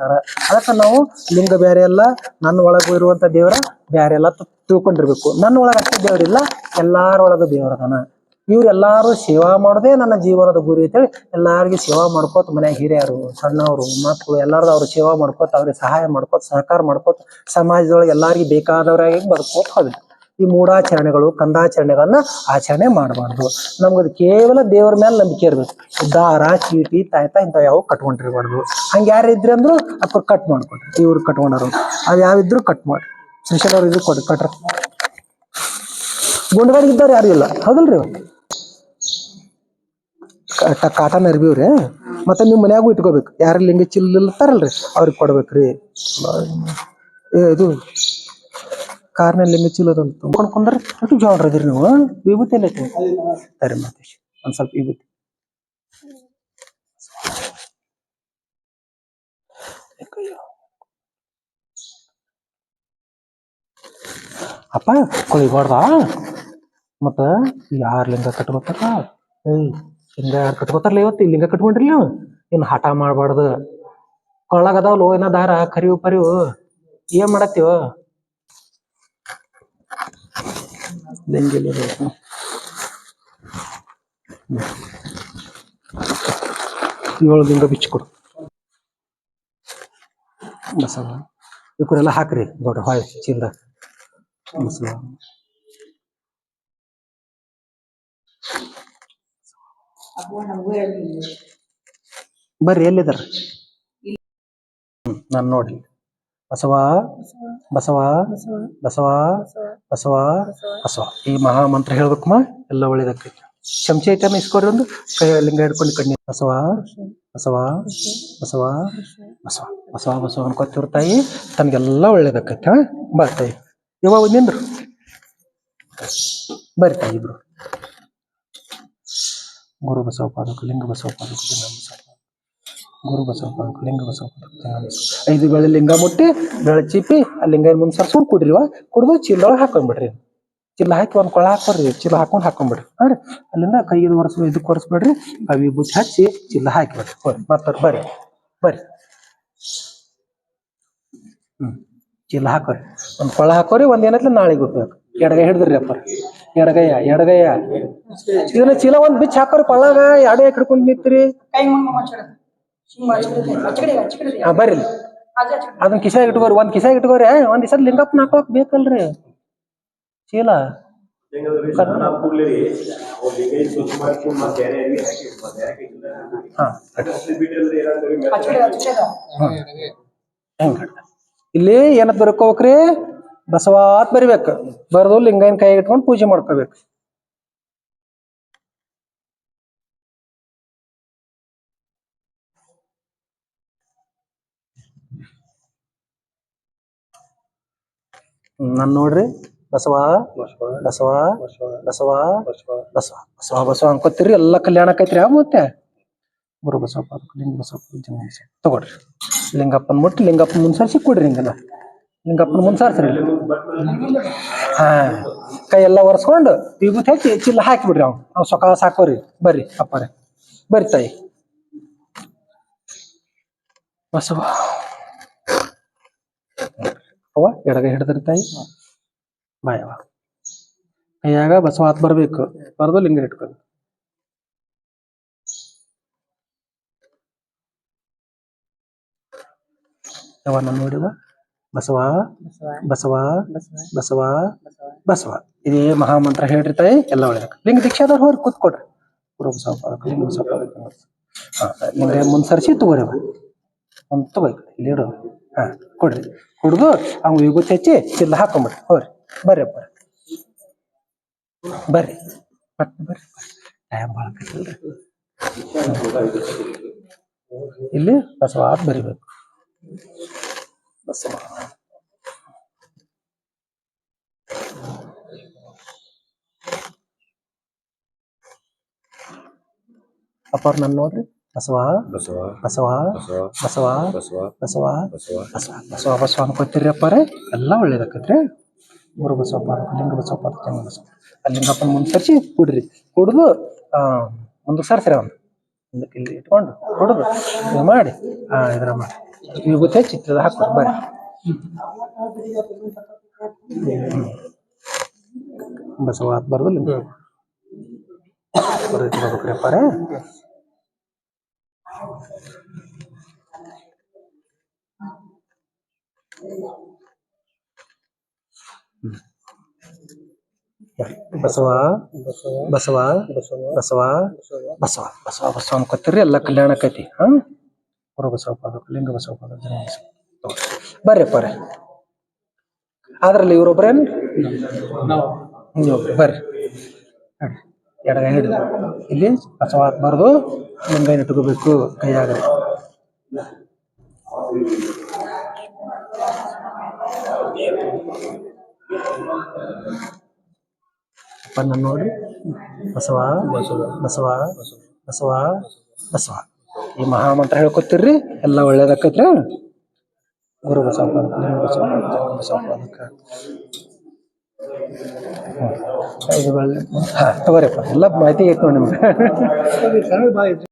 ಹೇಳ್ತಾರ ಅದಕ್ಕ ನಾವು ಲಿಂಗ ಬ್ಯಾರೆ ಅಲ್ಲ ನನ್ನ ಒಳಗೂ ಇರುವಂತ ದೇವರ ಬ್ಯಾರೆ ಎಲ್ಲ ತಿಳ್ಕೊಂಡಿರ್ಬೇಕು. ನನ್ನ ಒಳಗ ಅಷ್ಟೇ ದೇವರಿಲ್ಲ, ಎಲ್ಲಾರ ಒಳಗ ದೇವರದನ ಇವ್ರೆಲ್ಲಾರು ಸೇವಾ ಮಾಡೋದೇ ನನ್ನ ಜೀವನದ ಗುರಿ ಅಂತೇಳಿ ಎಲ್ಲಾರ್ಗು ಸೇವಾ ಮಾಡ್ಕೋತ ಮನ್ಯಾಗ ಹಿರಿಯರು, ಸಣ್ಣವರು ಮಕ್ಕಳು ಎಲ್ಲಾರದ ಅವ್ರ ಸೇವಾ ಮಾಡ್ಕೋತ, ಅವ್ರಿಗೆ ಸಹಾಯ ಮಾಡ್ಕೋತ, ಸಹಕಾರ ಮಾಡ್ಕೋತ, ಸಮಾಜದೊಳಗೆ ಎಲ್ಲಾರ್ಗಿ ಬೇಕಾದವರಾಗಿ ಬದುಕೋತ ಹೋಗ್ಬೇಕು ಈ ಮೂಢಾಚರಣೆಗಳು, ಕಂದಾಚರಣೆಗಳನ್ನ ಆಚರಣೆ ಮಾಡಬಾರ್ದು. ನಮ್ಗದು ಕೇವಲ ದೇವರ ಮೇಲೆ ನಂಬಿಕೆ ಇರ್ಬೇಕು. ದಾರ ಚೀಟಿ, ತಾಯ್ತ ಇಂಥವು ಯಾವ ಕಟ್ಕೊಂಡಿರ್ಬಾರ್ದು. ಹಂಗ ಯಾರು ಇದ್ರಿ ಅಂದ್ರು ಅಕ್ಕ ಕಟ್ ಮಾಡ್ಕೊಡ್ರಿ ಇವ್ರು ಕಟ್ಕೊಂಡಾರು. ಅದು ಯಾವಿದ್ರು ಕಟ್ ಮಾಡಿ. ಶ್ರೀಶೈಲ ಅವ್ರು ಇದ್ರು ಕೊಡ್ರಿ ಕಟ್ರ. ಗುಂಡ್ಗಾಡಿಗಿದ್ದವ್ರು ಯಾರು ಇಲ್ಲ. ಹೌದಲ್ರಿ ಕಾಟನ್ ಅರ್ಬಿವ್ರಿ ಮತ್ತೆ ನಿಮ್ ಮನ್ಯಾಗೂ ಇಟ್ಕೋಬೇಕು. ಯಾರು ಲಿಂಗ ತರಲ್ರಿ ಅವ್ರಿಗೆ ಕೊಡ್ಬೇಕ್ರಿ. ಇದು ಕಾರ್ನಲ್ಲಿ ಲಿಂಗ ಚಿಲ್ಲದಂತ ತುಂಬ್ಕೊಂಡು ಕುಂದ್ರೆ ಅಷ್ಟು ಜೋಳ್ರ ಇದ್ರಿ ನೀವು. ವಿಭೂತಿ ಎಲ್ಲ ಐತಿ ಸರಿ ಮಾತೇಶ್ ಒಂದ್ ಸ್ವಲ್ಪ ವಿಭೂತಿ. ಅಪ್ಪ ಕೊಳಿಬಾರ್ದ ಮತ್ತ ಯಾರ್ ಲಿಂಗ ಕಟ್ಕೋತಾರ? ಏಯ್ ಲಿಂಗ ಯಾರು ಕಟ್ಕೋತಾರಲ್ಲ ಇವತ್ತು? ಲಿಂಗ ಕಟ್ಕೊಂಡ್ರಿ ನೀವು? ಇನ್ನು ಹಠ ಮಾಡ್ಬಾರ್ದು. ಕೊಳ್ಳಾಗದಾವಲ್ಲ ಏನ ದಾರ ಕರಿವು ಪರಿವು ಏನ್ ಮಾಡತ್ತೀವ? ಬೆಂಗಿಲು ರೇಟು ಏಳು ದಿಂಗ ಬಿಚ್ಚಿಕೊಡು ಮಸಾಲ. ಎಲ್ಲ ಹಾಕ್ರಿ. ದೊಡ್ಡ ಹಾಯ್ ಚೀಲ ಮಸಾಲ. ಬರ್ರಿ ಎಲ್ಲಿದಾರ ನಾನು ನೋಡಿ ಬಸವ ಬಸವ ಬಸವ ಬಸವ ಬಸವ. ಈ ಮಹಾ ಮಂತ್ರ ಹೇಳ್ಬೇಕಮ್ಮ ಎಲ್ಲ ಒಳ್ಳೇದಾಕೈತಿ ಚಮಚ ಇಸ್ಕೊರಿ ಒಂದು. ಕೈ ಲಿಂಗ ಹಿಡ್ಕೊಂಡು ಕಣ್ಣಿ ಬಸವ ಬಸವ ಬಸವ ಬಸವ. ಬಸವ ಬಸವ ಅನ್ಕೋತಿರ್ ತಾಯಿ. ತನಗೆಲ್ಲ ಒಳ್ಳೇದಾಕೈತಿ ಹಾ? ಬಾ ತಾಯಿ. ಇವಾಗ ನಿಂದ್ರು? ಬರ್ರಿ ತಾಯಿ ಇಬ್ರು. ಗುರು ಬಸವ ಪಾದಕ ಲಿಂಗ ಬಸವ ಪಾದಕ ಲಿಂಗ ಬಸವ ಪಾದಕ. ಗುರು ಬಸವ ಲಿಂಗ ಬಸವ ಐದು ಬೆಳೆ ಲಿಂಗ ಮುಟ್ಟಿ, ಬೆಳೆ ಚಿಪ್ಪಿ ಆ ಲಿಂಗ ಮುಂದೆ ಸರ್ಸ್ಕೊಂಡು ಕುಡ್ರಿವ ಕುಡ್ದು ಚೀಲದೊಳಗೆ ಹಾಕೊಂಡ್ಬಿಡ್ರಿ ಚೀಲ ಹಾಕಿ ಒಂದು ಕೊಳ ಹಾಕೋರಿ ಚೀಲ ಹಾಕೊಂಡು ಹಾಕೊಂಡ್ಬಿಡ್ರಿ ಹಾಂ ರೀ. ಅಲ್ಲಿಂದ ಕೈಗೆ ಒರೆಸ್ ಇದಕ್ಕೆ ಒರೆಸ್ಬೇಡ್ರಿ. ಅವಿ ಬುಚ್ಚಿ ಹಚ್ಚಿ ಚೀಲ ಹಾಕಿಬಿಡ್ರಿ. ಹೋರಿ ಮತ್ತೆ ಬರ್ರಿ ಬರ್ರಿ. ಹ್ಞೂ ಚೀಲ ಹಾಕೋರಿ. ಒಂದು ಕೊಳ ಹಾಕೋರಿ, ಒಂದು ಏನಾಯ್ತು ನಾಳೆಗೆ ಉಪಯೋಗ. ಎಡಗೈ ಹಿಡಿದ್ರಿ ಅಪ್ಪ ಎಡಗೈಯ ಎಡಗಯ್ಯ ಇದನ್ನ ಚೀಲ ಒಂದು ಬಿಚ್ಚ ಹಾಕೋರಿ, ಕೊಳಗ ಎಡಗೈ ಹಿಡ್ಕೊಂಡು ನಿಂತ್ರಿ. ಹಾ ಬರ್ರಿ ಅದೇ ಹಚ್ಕಡಿ. ಅದನ್ನ ಕಿಸ ಇಟ್ಕೋರಿ ಒಂದ್ ಕಿಸ ಇಟ್ಕೋರಿ ಒಂದ್ ದಿವಸ ಲಿಂಗಪ್ಪನ ಹಾಕೋಕ್ ಬೇಕಲ್ರಿ. ಚೀಲ. ಹಾ. ಇಲ್ಲಿ ಏನತ್ ಬರ್ಕೋಬೇಕ್ರಿ? ಬಸವಾತ್ ಬರಿಬೇಕು. ಬರ್ದು ಲಿಂಗನ್ ಕೈ ಇಟ್ಕೊಂಡು ಪೂಜೆ ಮಾಡ್ಕೋಬೇಕು. ನಾನು ನೋಡ್ರಿ ಬಸವ ಬಸವ ಬಸವ ಬಸವ ಬಸವ ಬಸವ. ಅನ್ಕೋತೀರಿ ಎಲ್ಲ ಕಲ್ಯಾಣ ಆಕೈತ್ರಿ ಯಾವ ಮತ್ತೆ ಗುರು ಬಸವಪ್ಪ ಲಿಂಗ ಬಸವ ಬಸವ ತಗೊಳ್ರಿ ಲಿಂಗಪ್ಪನ ಮುಟ್ಟಿ ಲಿಂಗಪ್ಪನ ಮುಂದೆ ಕೊಡ್ರಿ ಹಿಂಗೆಲ್ಲ ಲಿಂಗಪ್ಪನ ಮುಂದೆ ಸಾರ್ಸ್ರಿ ಹಾ ಕೈ ಎಲ್ಲ ಒರೆಸ್ಕೊಂಡು ವಿಭೂತಿ ಹಚ್ಚಿ ಚಿಲ್ಲ ಹಾಕಿಬಿಡ್ರಿ ಅವ್ನು ಅವ್ನು ಸೊಕಾಸ್ ಸಾಕೋರಿ. ಬರ್ರಿ ಅಪ್ಪರೇ. ಬರ್ರಿ ತಾಯಿ. ಬಸವ. ಅವ್ವ, ಎಡಗೈ ಹಿಡ್ದಿರ್ತಾಯಿ ತಾಯಿ? ಬಾಯವ ಕೈಯಾಗ ಬಸವ ಹಾತ್ ಬರ್ಬೇಕು. ಬರ್ದು ಲಿಂಗ ಇಟ್ಕೊಂಡು ಯಾವನ್ನ ನೋಡಿವ ಬಸವ ಬಸವ ಬಸವ ಬಸವ. ಇದೇ ಮಹಾಮಂತ್ರ ಹೇಳ್ರಿ ತಾಯಿ, ಎಲ್ಲ ಒಳ್ಳೇದಕ್ಕೆ. ಲಿಂಗ ದೀಕ್ಷಾದವ್ರು ಹೋರ್ ಕೂತ್ಕೊಡ್ರಿ. ಗುರು ಲಿಂಗ ಮುಂದ್ ಸರ್ಸಿ ತಗೋರಿ ಅವ ಒಂದ್ ತಗೋಯ್ತು ಇಲ್ಲಿ ಹಾ, ಕೊಡ್ರಿ. ಕುಡ್ದು ಅವ್ನು ವಿಭೂತಿ ಹಚ್ಚಿ ಚಿಲ್ಲ ಹಾಕೊಂಬಿಡ್ರಿ. ಹೋರಿ ಬರ್ರಿ ಅಪ್ಪ. ಬರ್ರಿ. ಮತ್ತೆ ಬರ್ರಿ. ಟೈಮ್ ಭಾಳ ಕಟ್ಟಿಲ್ರಿ ಇಲ್ಲಿ ಬಸವಾದ ಬರಿಬೇಕು. ಬಸವ ಅಪ್ಪ ನನ್ನ ನೋಡ್ರಿ. ಬಸವಾ ಬಸವಾಳ ಬಸವಾ ಬಸವಾಳ ಬಸವಾ ಬಸವ ಬಸವ ಅನ್ಕೋತಿರಪ್ಪರೆ ಎಲ್ಲ ಒಳ್ಳೇದಾಕತ್ರಿ. ಗುರು ಬಸವಪ್ಪ ಲಿಂಗ ಬಸವಪ್ಪ ಚೆನ್ನ ಬಸವ ಲಿಂಗಪ್ಪನ ಮುಂದೆ ತರಿಸಿ ಕುಡ್ರಿ. ಕುಡಿದು ಒಂದು ಸರ್ಸ್ರಿ ಅವನು ಮುಂದಕ್ಕೆ ಇಲ್ಲಿ ಇಟ್ಕೊಂಡು ಕುಡಿದು. ಇದು ಮಾಡಿ. ಹಾಂ ಇದ್ರ ಮಾಡಿ. ಇಗುತ್ತೆ ಚಿತ್ರದ ಹಾಕ್ತಾರೆ ಬರ್ರಿ. ಬಸವ ಬರ್ದು ಲಿಂಗ. ಬರ್ರಿ ಬರ್ಬೇಕ್ರಿ ಅಪ್ಪಾರೆ. ಬಸವ ಬಸವ ಬಸವ ಬಸವ ಬಸವ ಬಸವ ಅನ್ಕೋತೀರಿ ಎಲ್ಲ ಕಲ್ಯಾಣ ಆಕೈತಿ. ಹಾ? ಪುರ ಬಸವ ಪಾದ ಲಿಂಗ ಬಸವ ಪಾದ. ಬರ್ರಿ ಅಪ್ಪಾರ ಅದ್ರಲ್ಲಿ ಇವ್ರೊಬ್ರೇನ್? ಬರ್ರಿ. ಎಡಗೈ ಹಿಡಿದು. ಇಲ್ಲಿ ಕಸವ ಹಾಕ್ಬಾರ್ದು ಮುಂಗೈ ಇಟ್ಕೋಬೇಕು ಕೈಯಾಗ. ಅಪ್ಪನ ನೋಡಿ. ಬಸವ ಬಸವ ಬಸವ ಬಸವ. ಈ ಮಹಾಮಂತ್ರ ಹೇಳ್ಕೊತಿರ್ರಿ, ಎಲ್ಲ ಒಳ್ಳೇದಾಕೈತ್ರಿ. ಗುರು ಬಸವ ಬಸವ ಬಸವ. ಎಲ್ಲ ಮಾಹಿತಿ ಐತೆ ನೋಡಿ ನಿಮ್ಗೆ